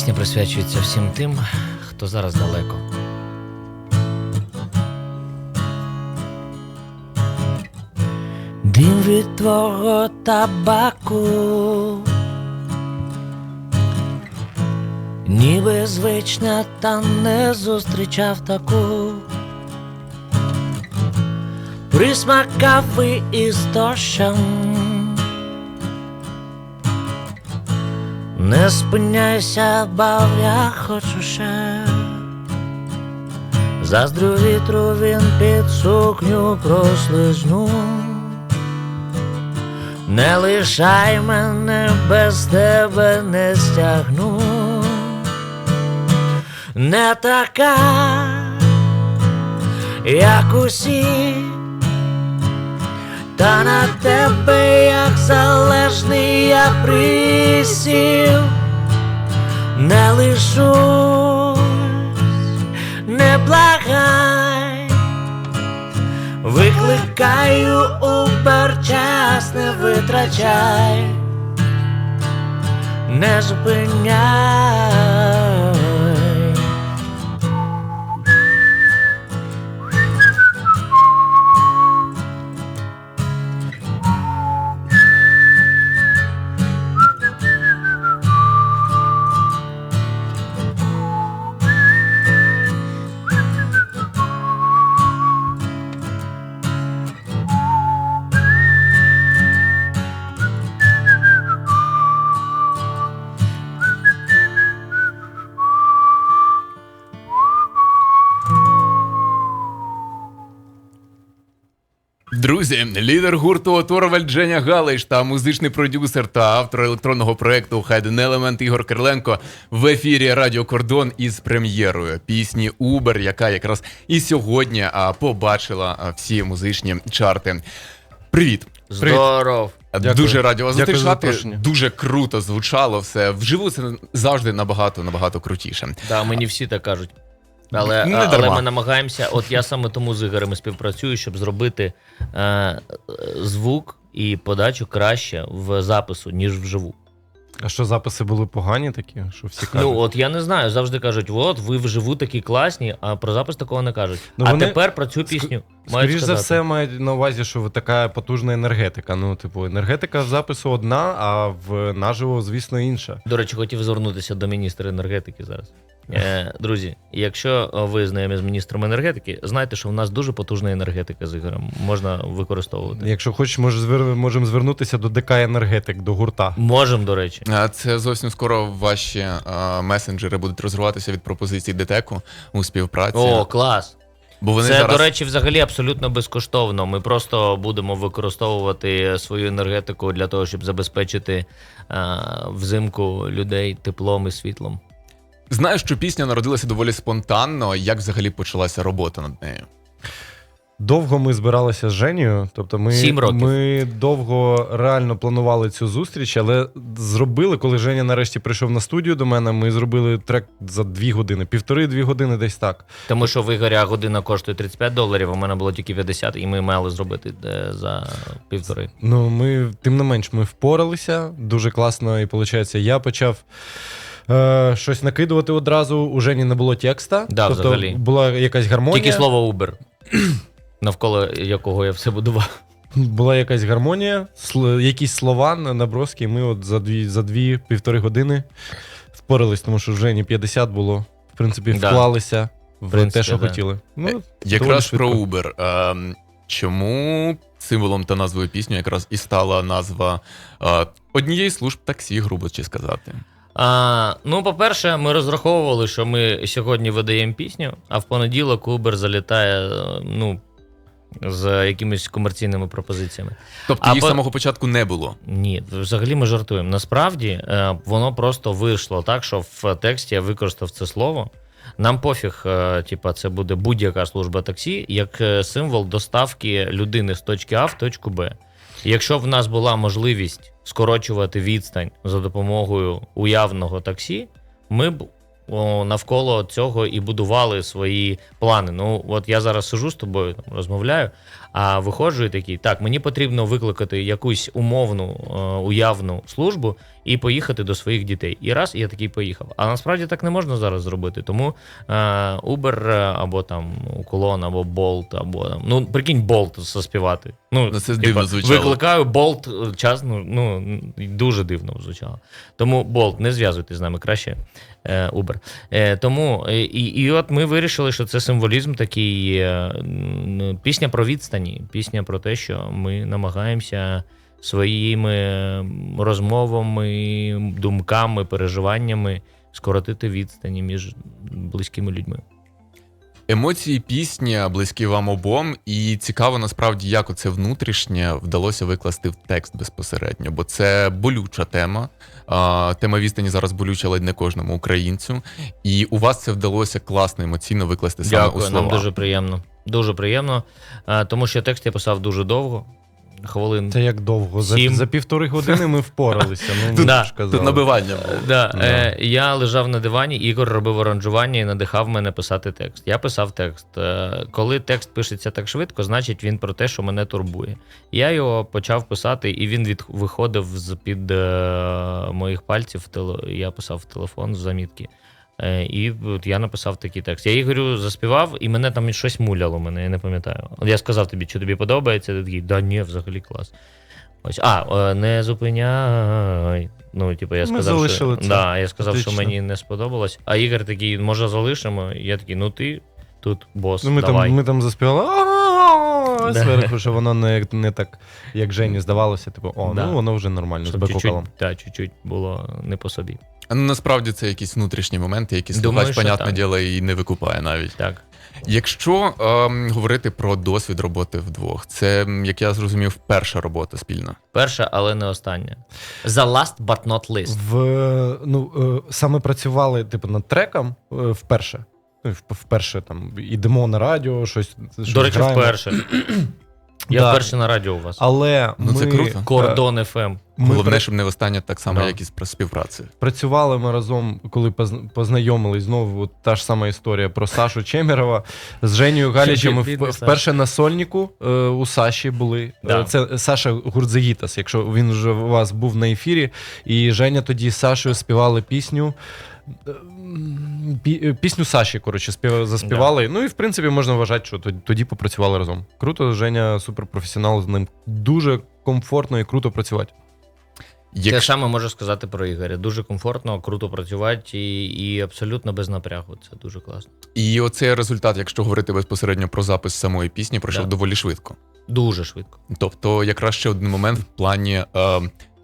пісня присвячується всім тим, хто зараз далеко. Дим від твого табаку, ніби звична, та не зустрічав таку. Присмак кави із дощем. Не спиняйся, бав я хочу ще. Заздрю вітру він під сукню прослизнув. Не лишай мене без тебе не стягну. Не така, як усі, та на тебе, як залежний я присів, викликаю Убер, час не витрачай, не зупиняй. Друзі, лідер гурту Торвальд Женя Галич та музичний продюсер та автор електронного проекту Hidden Element Ігор Кириленко в ефірі Радіо Кордон із прем'єрою пісні Убер, яка якраз і сьогодні побачила всі музичні чарти. Привіт! Здоров. Дякую. Дуже раді вас зустрічати. Дуже круто звучало все. Вживу це завжди набагато набагато крутіше. Да, мені всі так кажуть. Але, Не але дарма. ми намагаємося, от я саме тому з Ігорем співпрацюю, щоб зробити е, звук і подачу краще в запису, ніж вживу. А що записи були погані такі, що всі кажуть? Ну от я не знаю, завжди кажуть, от ви вживу такі класні, а про запис такого не кажуть. Ну, а вони- тепер про цю пісню мають Скоріш за сказати. все, мають на увазі, що ви така потужна енергетика. Ну, типу, енергетика в запису одна, а в наживо, звісно, інша. До речі, хотів звернутися до міністра енергетики зараз. Е, друзі, якщо ви знайомі з міністром енергетики, знайте, що в нас дуже потужна енергетика з Ігорем. Можна використовувати. Якщо хочеш, може, звер... можемо звернутися до ДК енергетик, до гурта. Можемо, до речі. А Це зовсім скоро ваші а, месенджери будуть розвиватися від пропозицій ДТЕКу у співпраці. О, клас! бо вони Це, зараз до речі, взагалі абсолютно безкоштовно. Ми просто будемо використовувати свою енергетику для того, щоб забезпечити е, взимку людей теплом і світлом. Знаю, що пісня народилася доволі спонтанно. Як взагалі почалася робота над нею? Довго ми збиралися з Женєю. Тобто ми, Сім років. ми довго реально планували цю зустріч, але зробили, коли Женя нарешті прийшов на студію до мене, ми зробили трек за дві години, півтори-дві години десь так. Тому що в Ігоря година коштує 35 доларів, а в мене було тільки 50, і ми мали зробити е, за півтори. Ну, ми, тим не менш, ми впоралися дуже класно, і виходить, я почав. Е, щось накидувати одразу, у Жені не було текста. Да, тобто взагалі. була якась гармонія. Тільки слово Uber, навколо якого я все будував. Була якась гармонія, сл- якісь слова, на- наброски, і ми от за дві, за дві півтори години впорались, тому що в Жені 50 було. В принципі, Да. вклалися в принципі, те, що да. хотіли. Ну, Якраз про Uber. Ем, чому символом та назвою пісні якраз і стала назва е, однієї служб таксі, грубо чи сказати? А, ну, по-перше, ми розраховували, що ми сьогодні видаємо пісню, а в понеділок Uber залітає ну, з якимись комерційними пропозиціями. Тобто Або- з самого початку не було. Ні, взагалі ми жартуємо. Насправді е, воно просто вийшло так, що в тексті я використав це слово. Нам пофіг, е, типа, це буде будь-яка служба таксі, як е, символ доставки людини з точки А в точку Б. Якщо в нас була можливість скорочувати відстань за допомогою уявного таксі, ми б о, навколо цього і будували свої плани. Ну, от я зараз сижу з тобою, там, розмовляю, а виходжу і такий, так, мені потрібно викликати якусь умовну, е, уявну службу, і поїхати до своїх дітей. І раз, і я такий поїхав. А насправді так не можна зараз зробити. Тому е, Uber е, або там Uklon, або Bolt, або там, ну прикинь, Bolt заспівати. Ну, Ну, це дивно звучало. Викликаю Bolt час, ну, ну дуже дивно звучало. Тому Bolt, не зв'язуйтесь з нами краще. е, Uber. Е, тому е, і, і от ми вирішили, що це символізм такий е, пісня про відстані, пісня про те, що ми намагаємося своїми розмовами, думками, переживаннями скоротити відстані між близькими людьми. Емоції пісні близькі вам обом, і цікаво насправді, як оце внутрішнє вдалося викласти в текст безпосередньо, бо це болюча тема. Тема відстані зараз болюча ледь не кожному українцю. І у вас це вдалося класно емоційно викласти саме у Дякую, слова. нам дуже приємно. Дуже приємно, тому що текст я писав дуже довго. Хвилин Це як довго? За, за півтори години ми впоралися. Ну, Тут- ж Тут набивання було. Да, Да. Е, я лежав на дивані, Ігор робив аранжування і надихав мене писати текст. Я писав текст. Е, коли текст пишеться так швидко, значить він про те, що мене турбує. Я його почав писати, і він від, виходив з під е, моїх пальців. в теле- Я писав в телефон з замітки. Е, і от я написав такий текст. Я Ігорю заспівав, і мене там щось муляло, мене, я не пам'ятаю. От Я сказав тобі, що тобі подобається, ти такий, да ні, взагалі клас. Ось, а, не зупиняй. Ну, типу, я сказав, залишили що, це. Да, я сказав, що мені не сподобалось. А Ігор такий, може, залишимо? І я такий, ну ти тут бос, Ну, ми, давай. там, ми там заспівали зверху, що воно не, не так, як Жені здавалося. Типу, о, Да. ну воно вже нормально з бек-вокалом. чуть-чуть, чуть-чуть було не по собі. А, Ну насправді це якісь внутрішні моменти, які слухач, понятне діло, і не викупає навіть. Так. Якщо ем, говорити про досвід роботи вдвох, це, як я зрозумів, перша робота спільна. Перша, але не остання. The last but not least. В, ну, е, саме працювали типу, над треком е, вперше. Ну, Вперше там ідемо на радіо, щось. щось До речі, граємо. вперше. Я Да. вперше на радіо у вас. Але Ну, це круто. е, Кордон. FM. Ми Головне, щоб не востаннє так само, Да. як і з співпраці. працювали ми разом, коли позна- познайомились знову. От та ж сама історія про Сашу Чемерова з Женєю Галічем. Ми Бідний вп- Саша. вперше на сольнику е, у Саші були. Да. Е, Це Саша Гурдзагітас, якщо він вже у вас був на ефірі. І Женя тоді з Сашою співали пісню. Е, пі- Пісню Саші, коротше, спів, заспівали. Ну і в принципі можна вважати, що тоді, попрацювали разом. Круто, Женя суперпрофесіонал, з ним дуже комфортно і круто працювати. Те Як... саме можу сказати про Ігоря. Дуже комфортно, круто працювати і, і абсолютно без напрягу. Це дуже класно. І оцей результат, якщо говорити безпосередньо про запис самої пісні, пройшов Да. доволі швидко. Дуже швидко. Тобто, якраз ще один момент в плані е,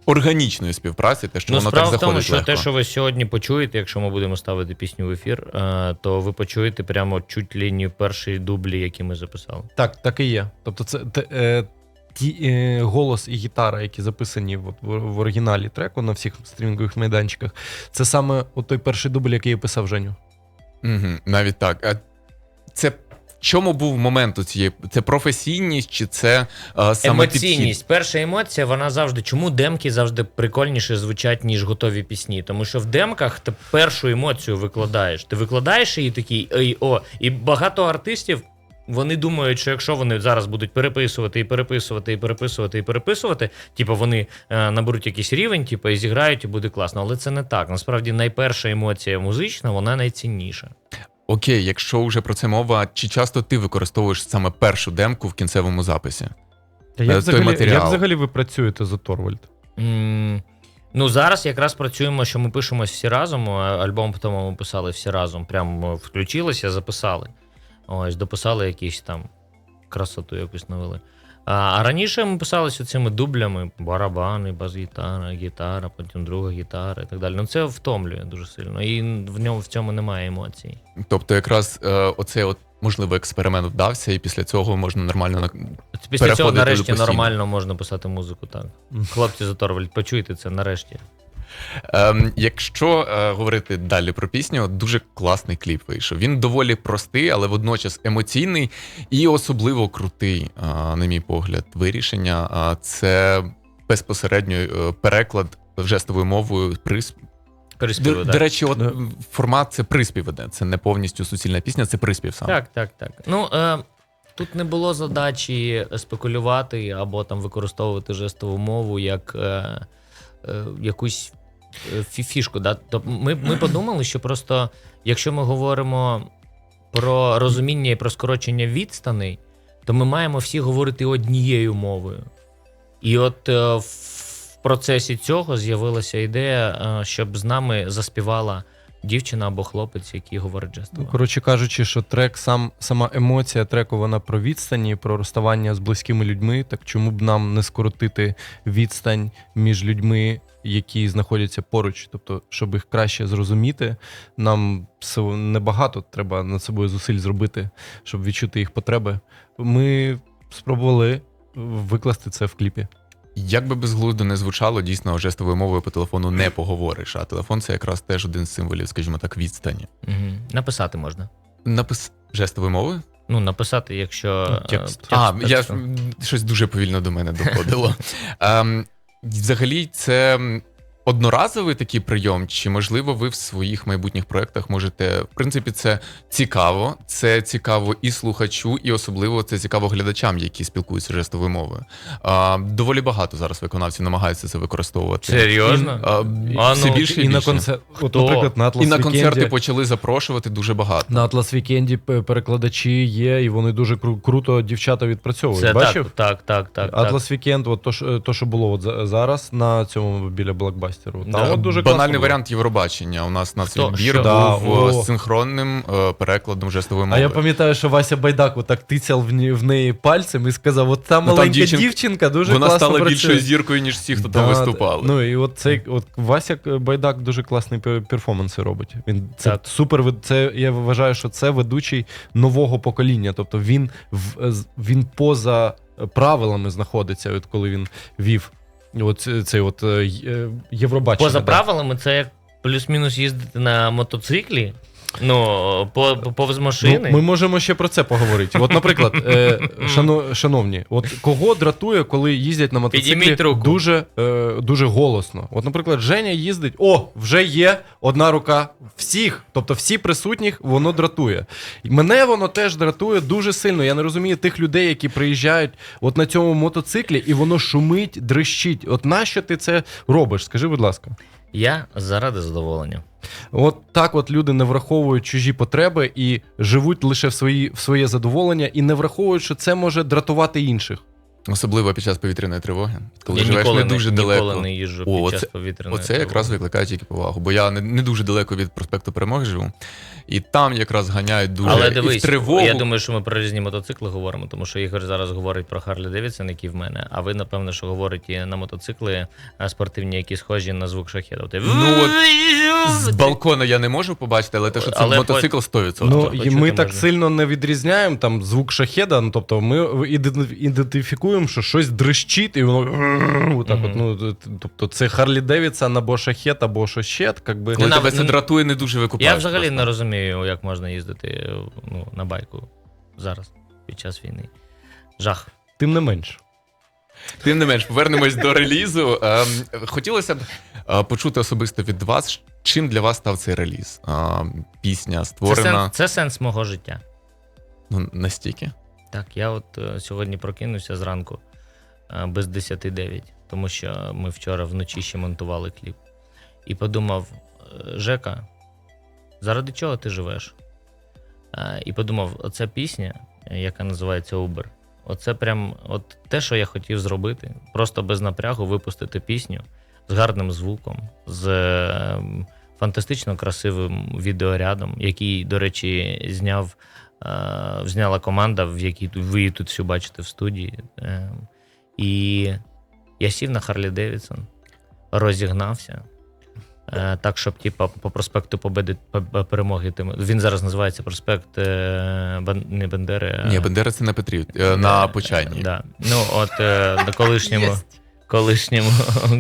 органічної співпраці, те, що ну, воно справа так в тому, що легко. те, що ви сьогодні почуєте, якщо ми будемо ставити пісню в ефір, е, то ви почуєте прямо чуть ли не перші дублі, які ми записали. Так, так і є. Тобто, це те, е, ті е, голос і гітара, які записані от, в, в оригіналі треку на всіх стрімінгових майданчиках, це саме от той перший дубль, який я писав Женю. Угу, навіть так. А це чому був момент у цієї? Це професійність чи це е, саме Емоційність. Перша емоція, вона завжди. Чому демки завжди прикольніше звучать, ніж готові пісні? Тому що в демках ти першу емоцію викладаєш. Ти викладаєш її такий ей о. І багато артистів. Вони думають, що якщо вони зараз будуть переписувати і переписувати, і переписувати, і переписувати, типу вони е, наберуть якийсь рівень, типу, і зіграють, і буде класно. Але це не так. Насправді найперша емоція музична, вона найцінніша. Окей, якщо вже про це мова, чи часто ти використовуєш саме першу демку в кінцевому записі? Та Е, Як, той взагалі, матеріал. як взагалі ви працюєте за Торвальд? М, Ну, зараз якраз працюємо, що ми пишемось всі разом. а Альбом тому ми писали всі разом. Прямо включилися, записали. Ось, дописали якісь там красоту якусь навели. А, раніше ми писалися цими дублями: барабани, бас-гітара, гітара, потім друга гітара і так далі. Ну це втомлює дуже сильно. І в ньому в цьому немає емоцій. Тобто, якраз е, оцей от можливо експеримент вдався, і після цього можна нормально на Після цього нарешті нормально можна писати музику. Так. Хлопці з Оторвальд, почуйте це нарешті. Ем, якщо е, говорити далі про пісню, дуже класний кліп вийшов. Він доволі простий, але водночас емоційний і особливо крутий, е, на мій погляд, вирішення. Е, це безпосередньо е, переклад жестовою мовою приспів. Переспівую, До, так. до речі, от Да. формат це приспів іде. Це не повністю суцільна пісня, це приспів сам. Так, так, так. Ну, е, тут не було задачі спекулювати або там використовувати жестову мову як е, е, якусь фішку. Да? Тобто ми, ми подумали, що просто якщо ми говоримо про розуміння і про скорочення відстаней, то ми маємо всі говорити однією мовою. І от е, в процесі цього з'явилася ідея, е, щоб з нами заспівала дівчина або хлопець, який говорить Ну, коротше кажучи, що трек, сам, сама емоція треку, вона про відстані, про розставання з близькими людьми. Так чому б нам не скоротити відстань між людьми, які знаходяться поруч? Тобто, щоб їх краще зрозуміти, нам небагато треба над собою зусиль зробити, щоб відчути їх потреби. Ми спробували викласти це в кліпі. Як би безглуздо не звучало, дійсно жестовою мовою по телефону не поговориш. А телефон це якраз теж один з символів, скажімо так, відстані. Угу. Написати можна. Напис жестовою мовою? Ну, написати, якщо Ну, е, текст. а, я ж текстом. м, щось дуже повільно до мене доходило. Взагалі, це одноразовий такий прийом, чи можливо ви в своїх майбутніх проєктах можете. В принципі, це цікаво. Це цікаво і слухачу, і особливо це цікаво глядачам, які спілкуються жестовою мовою. А, доволі багато зараз виконавців намагаються це використовувати. Серйозно? А, А, все ну, більше і, і на концерт, от, наприклад, на Atlas І на концерти Weekend почали запрошувати дуже багато. На Weekend п- перекладачі є, і вони дуже кру- круто дівчата відпрацьовують. Це Бачив? так, так, так, так. Atlas Weekend, от то, що, то, що було от зараз на цьому біля блокбастеру. Там Да. от дуже Банальний варіант Євробачення. У нас на цей бір Да, був о. е, синхронним е, перекладом жестової А я пам'ятаю, що Вася Байдак отак тицяв в, в неї пальцем і сказав: от та Ну, там маленька дівчинка- дуже Вона класно стала працює. більшою зіркою, ніж всі, хто там виступали. Ну і от цей от Вася Байдак дуже класний перформанси робить. Він це Так. супер. Це я вважаю, що це ведучий нового покоління. Тобто він в він поза правилами знаходиться, от коли він вів. От ц- цей от е, е, Євробачення. Поза правилами, це як плюс-мінус їздити на мотоциклі. Ну, по, по- повз машини. Ну, ми можемо ще про це поговорити. От, наприклад, е, шано, шановні, от кого дратує, коли їздять на мотоциклі руку. дуже, е, дуже голосно. От, наприклад, Женя їздить, о, вже є одна рука всіх, тобто всі присутніх, воно дратує. І мене воно теж дратує дуже сильно. Я не розумію тих людей, які приїжджають от на цьому мотоциклі, і воно шумить, дрищить. От нащо ти це робиш? Скажи, будь ласка. Я заради задоволення. От так от люди не враховують чужі потреби і живуть лише в, свої, в своє задоволення, і не враховують, що це може дратувати інших. Особливо під час повітряної тривоги. Коли я живеш ніколи не дуже ніколи далеко. не їжджу О, під оце- час повітряної Оце якраз тривоги. викликає тільки повагу, бо я не, не дуже далеко від проспекту Перемоги живу, і там якраз ганяють дуже Але і дивись, в тривогу. я думаю, що ми про різні мотоцикли говоримо, тому що Ігор зараз говорить про Харлі Девідсон, які в мене, а ви, напевно, що говорите на мотоцикли а, спортивні, які схожі на звук шахеда. Ну, от З балкона я не можу побачити, але те, що це Але мотоцикл 100%. Ну, і ми так можна. сильно не відрізняємо там звук шахеда. Ну, тобто ми іде- ідентифікуємо, що щось дрищить, і воно отак от, ну, тобто це Харлі Девідсон або шахет, або що ще, як. Коли Ну, тебе це дратує, не дуже викупаєш. Я взагалі просто. не розумію, як можна їздити ну, на байку зараз, під час війни. Жах. Тим не менш. Тим не менш, повернемось до релізу. Ем, Хотілося б е, почути особисто від вас, чим для вас став цей реліз. Ем, Пісня Це, створена сенс, це сенс мого життя. ну, настільки. Так, я от е, сьогодні прокинувся зранку е, без 10.09, тому що ми вчора вночі ще монтували кліп. І подумав: е, Жека, заради чого ти живеш? І подумав, оця пісня, яка називається Uber, оце прям от те, що я хотів зробити. Просто без напрягу випустити пісню з гарним звуком, з фантастично красивим відеорядом, який, до речі, зняв зняла команда, в якій ви її тут всю бачите в студії. Е, І я сів на Харлі Девідсон, розігнався. е, Так, щоб типа, по проспекту Победи перемоги. Він зараз називається проспект е, не Бандери. а- Ні, Бендера це на Петрів, е, на Почайній. Да. Ну, от е, на колишньому, колишньому,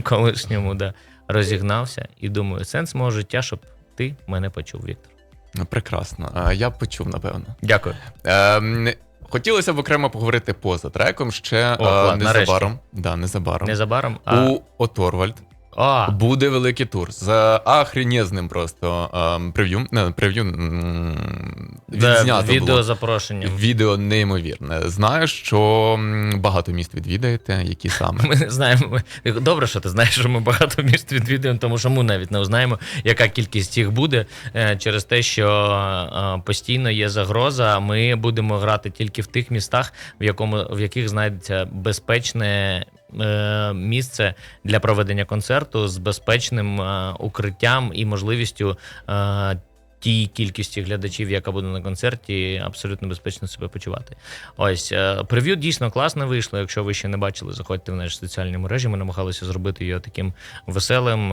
колишньому, да, розігнався і думаю, сенс мого життя, щоб ти мене почув, Віктор. Ну, Прекрасно. Я почув, напевно. Дякую. Ем, Хотілося б окремо поговорити поза треком ще О, е, незабаром. Да, незабаром. Незабаром. А, У Оторвальд А, Буде великий тур з ахренезним просто ем, прев'ю. Не, прев'ю м, де відзнято відео було. запрошення. Відео неймовірне. Знаю, що м, багато міст відвідаєте, які саме. Ми не знаємо. ми- Добре, що ти знаєш, що ми багато міст відвідуємо, тому що ми навіть не знаємо, яка кількість їх буде е, через те, що е, постійно є загроза. Ми будемо грати тільки в тих містах, в якому в яких знайдеться безпечне. Е, Місце для проведення концерту з безпечним е, укриттям і можливістю е, тій кількості глядачів, яка буде на концерті, абсолютно безпечно себе почувати. Ось прев'ю дійсно класно вийшло. Якщо ви ще не бачили, заходьте в наші соціальні мережі. Ми намагалися зробити його таким веселим,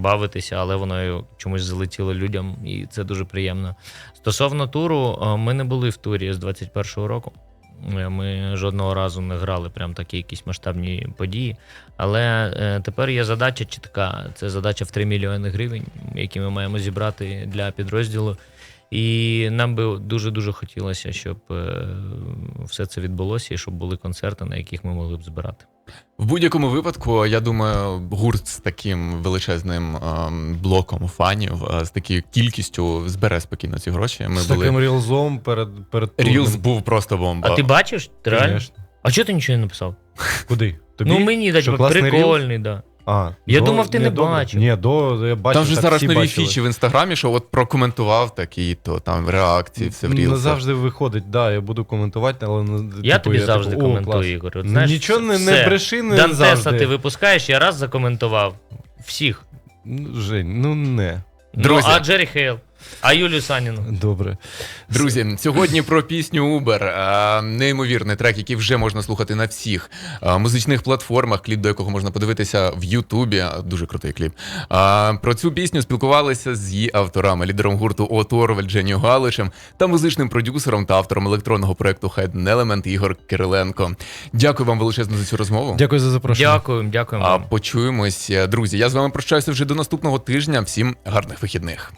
бавитися, але воно чомусь залетіло людям, і це дуже приємно. Стосовно туру, ми не були в турі з 21-го року. Е, Ми жодного разу не грали прям такі якісь масштабні події. Але е, тепер є задача чітка. Це задача в 3 мільйони гривень, які ми маємо зібрати для підрозділу. І нам би дуже дуже хотілося, щоб е, все це відбулося і щоб були концерти, на яких ми могли б збирати. В будь-якому випадку, я думаю, гурт з таким величезним ем, блоком фанів, е, з такою кількістю збере спокійно ці гроші. Ми З були таким рілзом перед перед туром. Рілз був просто бомба. А ти бачиш? Ти реально? Конечно. А чого ти нічого не написав? Куди? Тобі? Ну мені так Що, класний прикольний, да. А, Я до- думав, ти не до- бачив. Ні, до я бачив. Там вже так зараз всі нові бачили. фічі в інстаграмі, що от прокоментував такі, то там реакції, все в Не рілсах. завжди виходить, да, я буду коментувати, але ну, Я типу, тобі завжди типу, о, коментую. Ігор. От Ну, знаєш, Нічого не, все. не бреши, не Дантеса завжди. ти випускаєш, я раз закоментував. Всіх. Ну, Жень, ну не. Друзі. Ну, а Джері Хейл, а Юлію Саніну. Добре. Друзі, сьогодні про пісню Uber. Е, Неймовірний трек, який вже можна слухати на всіх е, музичних платформах, кліп до якого можна подивитися в Ютубі. Дуже крутий кліп. Е, Про цю пісню спілкувалися з її авторами, лідером гурту Оторвель Дженю Галичем та музичним продюсером та автором електронного проекту Hidden Element Ігор Кириленко. Дякую вам величезно за цю розмову. Дякую за запрошення. Дякую, дякую А вам. почуємось, друзі. Я з вами прощаюся вже до наступного тижня. Всім гарних вихідних.